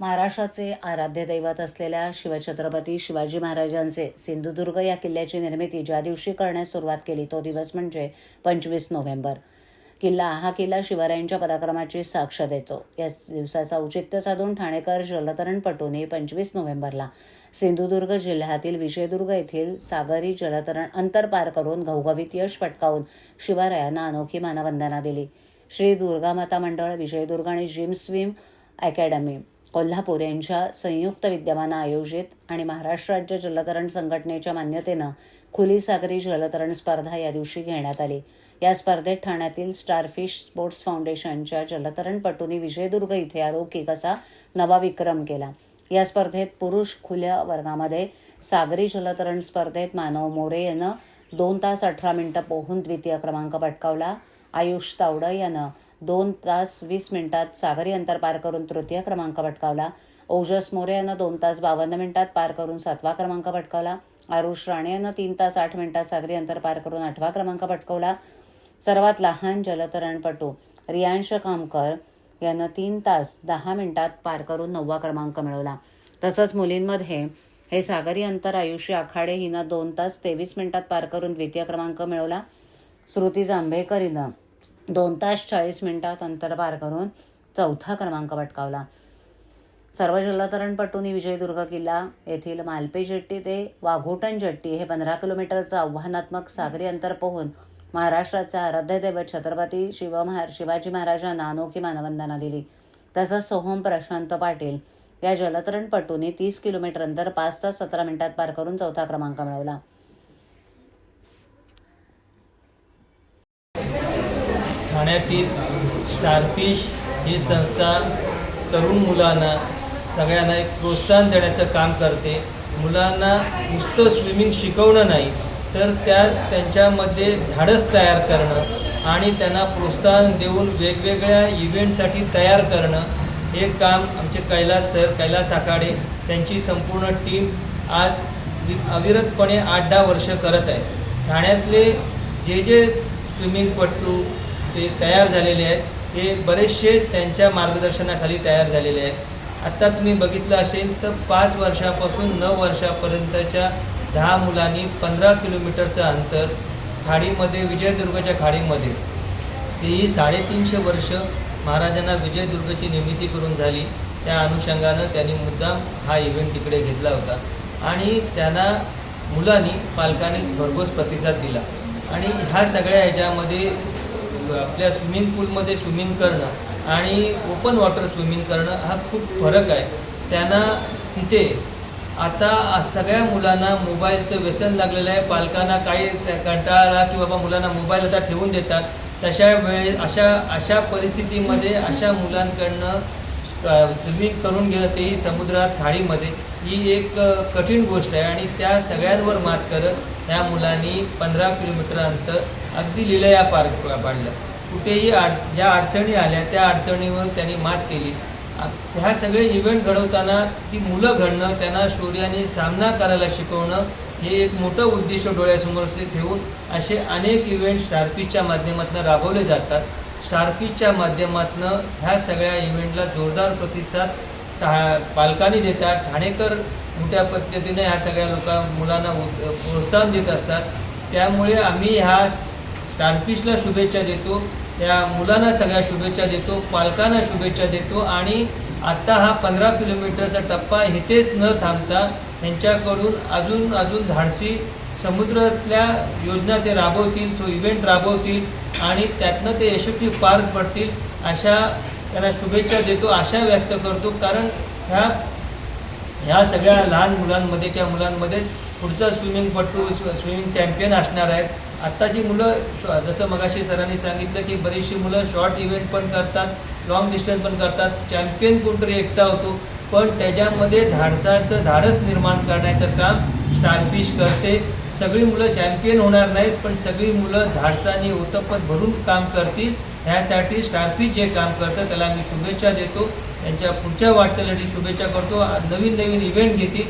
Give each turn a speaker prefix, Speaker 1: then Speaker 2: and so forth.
Speaker 1: महाराष्ट्राचे आराध्य दैवत असलेल्या शिवछत्रपती शिवाजी महाराजांचे सिंधुदुर्ग या किल्ल्याची निर्मिती ज्या दिवशी करण्यास सुरुवात केली तो दिवस म्हणजे पंचवीस नोव्हेंबर. किल्ला हा किल्ला शिवरायांच्या पराक्रमाची साक्ष देतो. या दिवसाचा औचित्य साधून ठाणेकर जलतरणपटूने पंचवीस नोव्हेंबरला सिंधुदुर्ग जिल्ह्यातील विजयदुर्ग येथील सागरी जलतरण अंतर पार करून घवघवीत यश पटकावून शिवरायांना अनोखी मानवंदना दिली. श्री दुर्गामाता मंडळ विजयदुर्ग आणि जिम स्विम अकॅडमी कोल्हापूर यांच्या संयुक्त विद्यमानं आयोजित आणि महाराष्ट्र राज्य जलतरण संघटनेच्या मान्यतेनं खुली सागरी जलतरण स्पर्धा या दिवशी घेण्यात आली. या स्पर्धेत ठाण्यातील स्टारफिश स्पोर्ट्स फाउंडेशनच्या जलतरणपटूंनी विजयदुर्ग इथे आरोग्य असा नवा विक्रम केला? या स्पर्धेत पुरुष खुल्या वर्गामध्ये सागरी जलतरण स्पर्धेत मानव मोरे यानं दोन तास अठरा मिनिटं पोहून द्वितीय क्रमांक पटकावला. आयुष तावडं यानं दोन तास वीस मिनिटात सागरी अंतर पार करून तृतीय क्रमांक पटकावला. ओजस मोरे यानं दोन तास बावन्न मिनिटात पार करून सातवा क्रमांक पटकावला. आरुष राणे यानं तीन तास आठ मिनिटात सागरी अंतर पार करून आठवा क्रमांक पटकावला. सर्वात लहान जलतरणपटू रियांश कामकर यानं तीन तास दहा मिनिटात पार करून नववा क्रमांक मिळवला. तसंच मुलींमध्ये हे सागरी अंतर आयुष्य आखाडे हिनं दोन तास तेवीस मिनिटात पार करून द्वितीय क्रमांक मिळवला. श्रुती जांभेकर हिनं दोन तास चाळीस मिनिटात अंतर पार करून चौथा क्रमांक पटकावला. सर्व जलतरणपटूंनी विजयदुर्ग किल्ला येथील मालपे जेट्टी ते वाघोटण जेट्टी हे पंधरा किलोमीटरचं आव्हानात्मक सागरी अंतर पोहून महाराष्ट्राचा आराध्य दैवत छत्रपती शिवमहार शिवाजी महाराजांना अनोखी मानवंदना दिली. तसंच सोहम प्रशांत पाटील या जलतरणपटूंनी तीस किलोमीटर अंतर पाच तास सतरा मिनिटात पार करून चौथा क्रमांक मिळवला.
Speaker 2: ठाण्यातील स्टारफिश ही संस्था तरुण मुलांना सगळ्यांना एक प्रोत्साहन देण्याचं काम करते. मुलांना नुसतं स्विमिंग शिकवणं नाही तर त्या त्यांच्यामध्ये धाडस तयार करणं आणि त्यांना प्रोत्साहन देऊन वेगवेगळ्या इव्हेंटसाठी तयार करणं हे काम आमचे कैलास सर कैलास आखाडे त्यांची संपूर्ण टीम आज वि- अविरतपणे आठ दहा वर्ष करत आहे. ठाण्यातले जे जे स्विमिंगपटू ते तयार झालेले आहेत. हे बरेचसे त्यांच्या मार्गदर्शनाखाली तयार झालेले आहेत. आत्ता तुम्ही बघितलं असेल तर पाच वर्षापासून नऊ वर्षापर्यंतच्या दहा मुलांनी पंधरा किलोमीटरचं अंतर खाडीमध्ये विजयदुर्गच्या खाडीमध्ये. तेही साडेतीनशे वर्ष महाराजांना विजयदुर्गची निर्मिती करून झाली. त्या अनुषंगानं त्यांनी मुद्दाम हा इव्हेंट तिकडे घेतला होता. आणि त्यांना मुलांनी पालकांनी भरघोस प्रतिसाद दिला. आणि ह्या सगळ्या ह्याच्यामध्ये आपल्या स्विमिंग पूलमध्ये स्विमिंग करणं आणि ओपन वॉटर स्विमिंग करणं हा खूप फरक आहे. त्यांना तिथे आता सगळ्या मुलांना मोबाईलचं व्यसन लागलेलं आहे. पालकांना काही कंटाळा आला की बाबा मुलांना मोबाईल आता ठेवून देतात. तशा वेळे अशा अशा परिस्थितीमध्ये अशा मुलांकडनं स्विमिंग करून गेलं तेही समुद्रात खाडीमध्ये ही एक कठीण गोष्ट आहे आणि त्या सगळ्यांवर मात करत त्या मुलांनी पंधरा किलोमीटर अंतर अगदी लिलया पार पाडलं. कुठेही अड ज्या अडचणी आल्या त्या अडचणीवर त्यांनी मात केली. ह्या सगळे इव्हेंट घडवताना ती मुलं घडणं त्यांना शौर्याने सामना करायला शिकवणं हे एक मोठं उद्दिष्ट डोळ्यासमोर ठेवून असे अनेक इव्हेंट स्टारफिशच्या माध्यमातून राबवले जातात. स्टारफिशच्या माध्यमातून ह्या सगळ्या इव्हेंटला जोरदार प्रतिसाद ठा पालकांनी देतात. ठाणेकर मोठ्या पद्धतीने ह्या सगळ्या लोकां मुलांना प्रोत्साहन देत असतात. त्यामुळे आम्ही ह्या स्टारफिशला शुभेच्छा देतो. त्या मुलांना सगळ्या शुभेच्छा देतो. पालकांना शुभेच्छा देतो. आणि आत्ता हा पंधरा किलोमीटरचा टप्पा इथेच न थांबता त्यांच्याकडून अजून अजून धाडसी समुद्रातल्या योजना ते राबवतील. So event राबवतील. आणि त्यातनं ते यशस्वी पार पडतील अशा त्यांना शुभेच्छा देतो आशा व्यक्त करतो. कारण ह्या ह्या सगळ्या लहान मुलांमध्ये त्या मुलांमध्ये पुढचा स्विमिंगपटू स्विमिंग चॅम्पियन असणार आहेत. आत्ताची मुलं जसं मगाशी सरांनी सांगितलं की बरीचशी मुलं शॉर्ट इव्हेंट पण करतात लॉंग डिस्टन्स पण करतात. चॅम्पियन कोणतरी एकटा होतो पण त्याच्यामध्ये धाडसाचं धाडस निर्माण करण्याचं काम स्टारफिश करते. सगळी मुलं चॅम्पियन होणार नाहीत पण सगळी मुलं धाडसाने ओतप्पत भरून काम करतील. ह्यासाठी स्टारफिश जे काम करतं त्याला मी शुभेच्छा देतो. त्यांच्या पुढच्या वाटचालीसाठी शुभेच्छा करतो. नवीन नवीन इव्हेंट घेतील.